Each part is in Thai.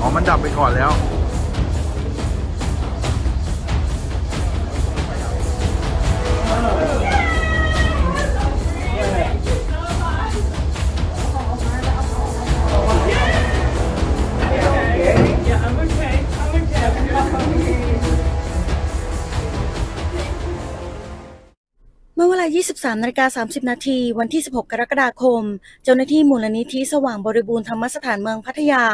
อ๋อ มันดับไปก่อนแล้ว 23นาฬิกา30 นาที วันที่ 16 กรกฎาคม เจ้าหน้าที่มูลนิธิสว่างบริบูรณ์ธรรมสถานเมืองพัทยา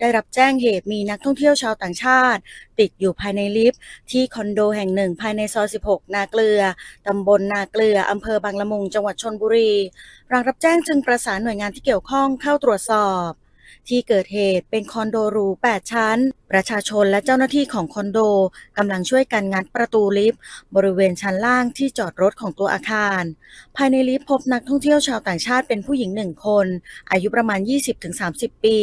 ได้รับแจ้งเหตุมีนักท่องเที่ยวชาวต่างชาติ ติดอยู่ภายในลิฟต์ที่คอนโดแห่งหนึ่งภายในซอย 16 นาเกลือ ตำบลนาเกลือ อำเภอบางละมุง จังหวัดชนบุรีหลังรับแจ้งจึงประสานหน่วยงานที่เกี่ยวข้องเข้าตรวจสอบ ที่เกิดเหตุเป็นคอนโดหรู 8 ชั้น ประชาชนและเจ้าหน้าที่ของคอนโดกำลังช่วยกันงัดประตูลิฟต์ บริเวณชั้นล่างที่จอดรถของตัวอาคาร ภายในลิฟต์พบนักท่องเที่ยวชาวต่างชาติเป็นผู้หญิงหนึ่งคน อายุประมาณ 20-30 ปี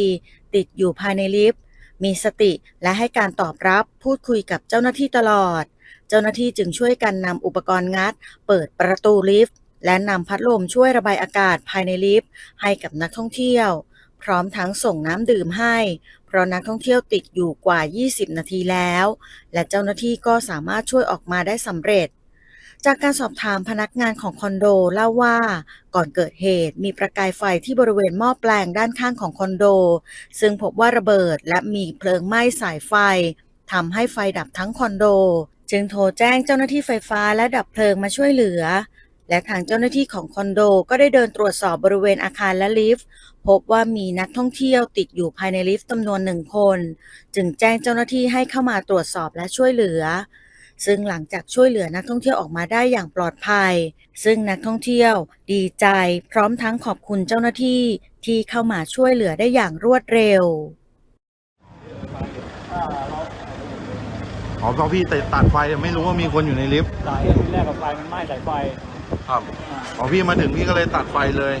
ติดอยู่ภายในลิฟต์ มีสติและให้การตอบรับพูดคุยกับเจ้าหน้าที่ตลอด เจ้าหน้าที่จึงช่วยกันนำอุปกรณ์งัด เปิดประตูลิฟต์และนำพัดลมช่วยระบายอากาศภายในลิฟต์ให้กับนักท่องเที่ยว พร้อมทั้งส่งน้ำดื่มให้ เพราะนักท่องเที่ยวติดอยู่กว่า 20 นาทีแล้ว และเจ้าหน้าที่ก็สามารถช่วยออกมาได้สำเร็จ จากการสอบถามพนักงานของคอนโดเล่าว่า ก่อนเกิดเหตุมีประกายไฟที่บริเวณหม้อแปลงด้านข้างของคอนโด ซึ่งพบว่าระเบิดและมีเพลิงไหม้สายไฟทำให้ไฟดับทั้งคอนโด จึงโทรแจ้งเจ้าหน้าที่ไฟฟ้าและดับเพลิงมาช่วยเหลือ และทางเจ้าหน้าที่ของคอนโดก็ได้เดินตรวจสอบบริเวณอาคารและลิฟต์ พบว่ามีนักท่องเที่ยวติดอยู่ภายในลิฟต์จำนวนหนึ่งคน จึงแจ้งเจ้าหน้าที่ให้เข้ามาตรวจสอบและช่วยเหลือ ซึ่งหลังจากช่วยเหลือนักท่องเที่ยวออกมาได้อย่างปลอดภัย ซึ่งนักท่องเที่ยวดีใจ พร้อมทั้งขอบคุณเจ้าหน้าที่ที่เข้ามาช่วยเหลือได้อย่างรวดเร็วอ๋อพอพี่ตัดไฟไม่รู้ว่ามีคนอยู่ในลิฟต์สายที่แรกกับไฟมันไหม้สายไฟ ครับอ๋อพี่มาถึงพี่ก็เลยตัดไฟเลย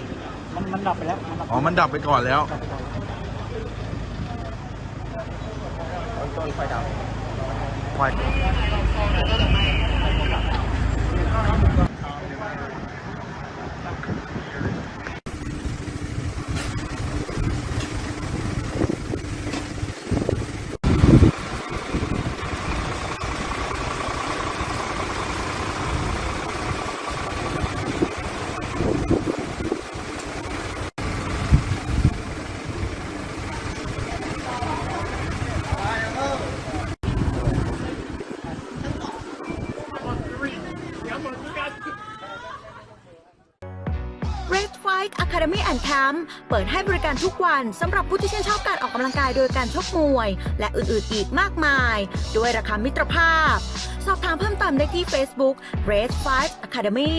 มันมันดับไปแล้วมันดับอ๋อ มันดับไปก่อนแล้ว ดับไปก่อนไฟ Red Fight Academy and Camp เปิดให้บริการทุกวันสำหรับผู้ที่ชื่นชอบการออกกำลังกายโดยการชกมวย และอื่นๆอีกมากมาย ด้วยราคามิตรภาพ สอบถามเพิ่มเติมได้ที่ Facebook Red Fight Academy